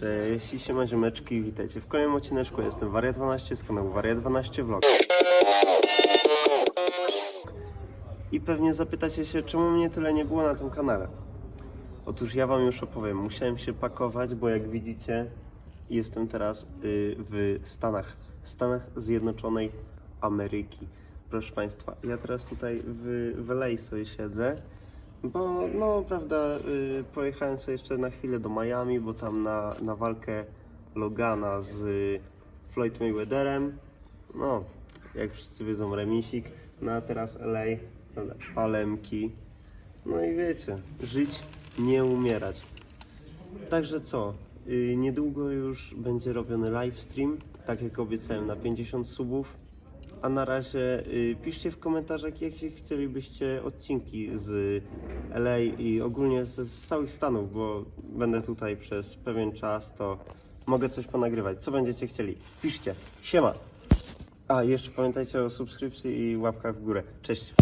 Cześć, siema ziomeczki, witajcie w kolejnym odcineczku. Jestem Waria12 z kanału Waria12 Vlog. I pewnie zapytacie się, czemu mnie tyle nie było na tym kanale. Otóż ja wam już opowiem. Musiałem się pakować, bo jak widzicie, jestem teraz y, w Stanach. Stanach Zjednoczonej Ameryki. Proszę Państwa, ja teraz tutaj w, w sobie siedzę, bo no prawda, y, pojechałem sobie jeszcze na chwilę do Miami, bo tam na, na walkę Logana z y, Floyd Mayweatherem, no jak wszyscy wiedzą remisik, no a teraz LA, dobra, palemki, no i wiecie, żyć, nie umierać. Także co? y, Niedługo już będzie robiony live stream, tak jak obiecałem, na 50 subów. A na razie y, piszcie w komentarzach, jakie chcielibyście odcinki z LA i ogólnie z, z całych Stanów, bo będę tutaj przez pewien czas, to mogę coś ponagrywać. Co będziecie chcieli? Piszcie. Siema! A, jeszcze pamiętajcie o subskrypcji i łapkach w górę. Cześć!